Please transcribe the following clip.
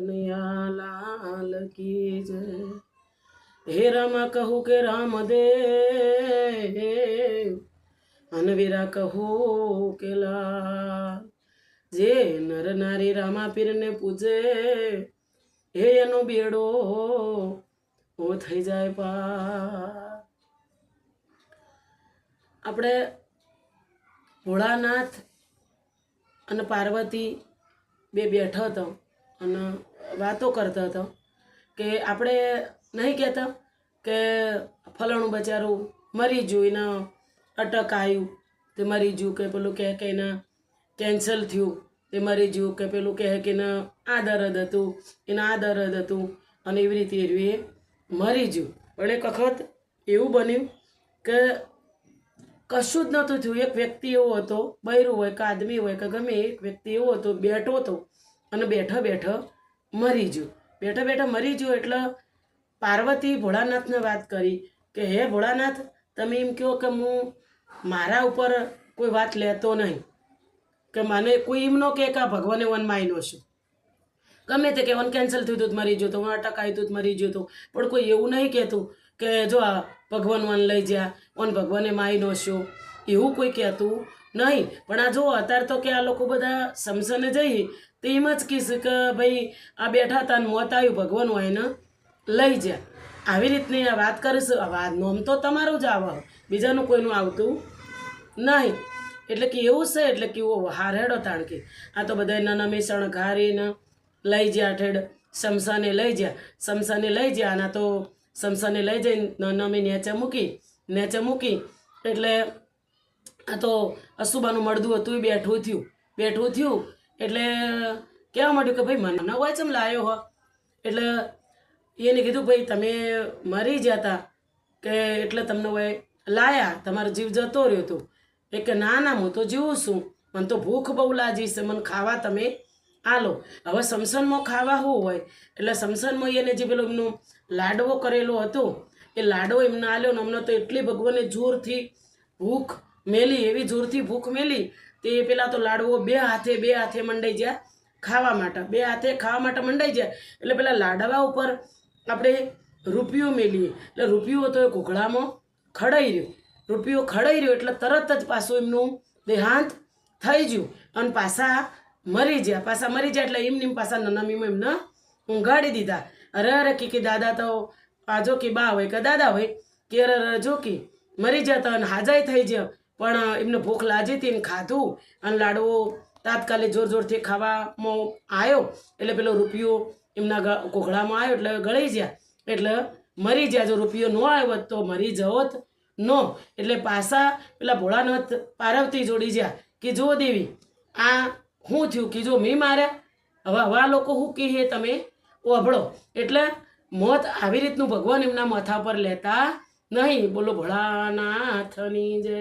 કનૈયા લાલ કી જય. હે રામા કહું કે રામ દે અનવીરા કહું કે લાલ. જે નર નારી રામા પીરને પૂજે, હે એનો બેડો ઓ થઈ જાય પા આપણે ભોળાનાથ અને પાર્વતી બે બેઠો હતો. અને વાતો કરતો હતો કે આપણે નહીં કહેતા કે ફલાણું બચારું મરી ગયું, એના અટક આવ્યું, તે મરી ગયું કે પેલું કહે કે એના કેન્સલ થયું, તે મરી ગયું કે પેલું કહે કે એના આ દર્દ હતું, એના આ દર્દ હતું અને એવી રીતે એરવી એ મરી ગયું. પણ એક વખત એવું બન્યું કે કશું જ નહોતું થયું. એક વ્યક્તિ એવો હતો, બૈરું હોય કે આદમી હોય કે ગમે એક વ્યક્તિ એવો હતો, બેઠો હતો અને બેઠો બેઠો મરી જો બેઠો બેઠો મરી જો એટલે પાર્વતી ભોળાનાથને વાત કરી કે, હે ભોળાનાથ, તમે એમ કહો કે હું મારા ઉપર કોઈ વાત લેતો નહીં. કે મને કોઈ એમ ન કહે કે ભગવાને વન માયનો છું. ગમે તે કે વન કેન્સલ થયું હતું મરી ગયો હું વન અટક આવ્યું હતું મરી ગયો તો. પણ કોઈ એવું નહીં કહેતું કે, જો આ ભગવાન વન લઈ જ્યા વન ભગવાને માયનો છો. એવું કોઈ કહેતું નહીં. પણ આ જો, અત્યારે તો કે આ લોકો બધા સમસને જઈ, તો એમ જ કહીશ કે ભાઈ આ બેઠા હતા ને મોત આવ્યું, ભગવાન હોય એને લઈ જાય આવી રીતની આ વાત કરીશ. વાત નોમ તો તમારું જ આવે. બીજાનું કોઈનું આવતું નહીં. એટલે કે એવું છે, એટલે કે એવો હાર હેડો તાણ કે. આ તો બધા નાના શણગારીને લઈ જ્યા ઠેડ, સમસાને લઈ જ્યા સમસાને લઈ જ્યા આના તો સમસાને લઈ જઈને નમી નેચે મૂકી નેચે મૂકી. એટલે તો અસુબાનું મળદું હતું, એ બેઠું થયું. બેઠું થયું એટલે કહેવા માંડ્યું કે ભાઈ, મને હોય ચમ લાયો હો. એટલે એને કીધું, ભાઈ, તમે મરી હતા કે એટલે તમને હોય લાયા, તમારો જીવ જતો રહ્યો હતો એ કે, ના ના, હું તો જીવું છું. મને તો ભૂખ બહુ લાજી છે. મને ખાવા તમે આલો. હવે સમસનમાં ખાવા શું હોય? એટલે સમસનમાં એને જે પેલો એમનો લાડવો કરેલો હતો, એ લાડવો એમને આલ્યો ને અમને તો એટલી ભગવાને જોરથી ભૂખ મેલી, એવી જોરથી ભૂખ મેલી તે પેલા તો લાડવો બે હાથે બે હાથે મંડાઈ ગયા ખાવા માટે. બે હાથે ખાવા માટે મંડાઈ જાય એટલે પેલા લાડવા ઉપર આપણે રૂપિયો મેલીએ. એટલે રૂપિયો તો એ ઘોઘળામાં ખડાઈ રહ્યો. રૂપિયો ખડાઈ રહ્યો એટલે તરત જ પાછું એમનું દેહાંત થઈ ગયું. અને પાછા મરી ગયા. પાછા મરી જાય એટલે એમને એમ પાછા નનામીમાં એમને ઊંઘાડી દીધા. અરે અરે, કે દાદા તો આ જો કે બા હોય, કે દાદા હોય, કે અરે અરે, જો કે મરી જતા અને હાજાય થઈ ગયા. પણ એમને ભૂખ લાગી હતી એને ખાધું અને લાડવો તાત્કાલિક જોર જોરથી ખાવામાં આવ્યો. એટલે પેલો રૂપિયો એમના ઘોઘડામાં આવ્યો એટલે ગળી ગયા એટલે મરી ગયા જો રૂપિયો ન આવ્યો તો મરી જવોત નો. એટલે પાછા પેલા ભોળાનાથ પાર્વતી જોડી જ્યા કે જો દેવી, આ હું થયું કે, જો મેં માર્યા હવે, હવા લોકો શું કહે તમે ઓભળો. એટલે મોત આવી રીતનું ભગવાન એમના માથા પર લેતા નહીં. બોલો, ભોળાનાથની જય.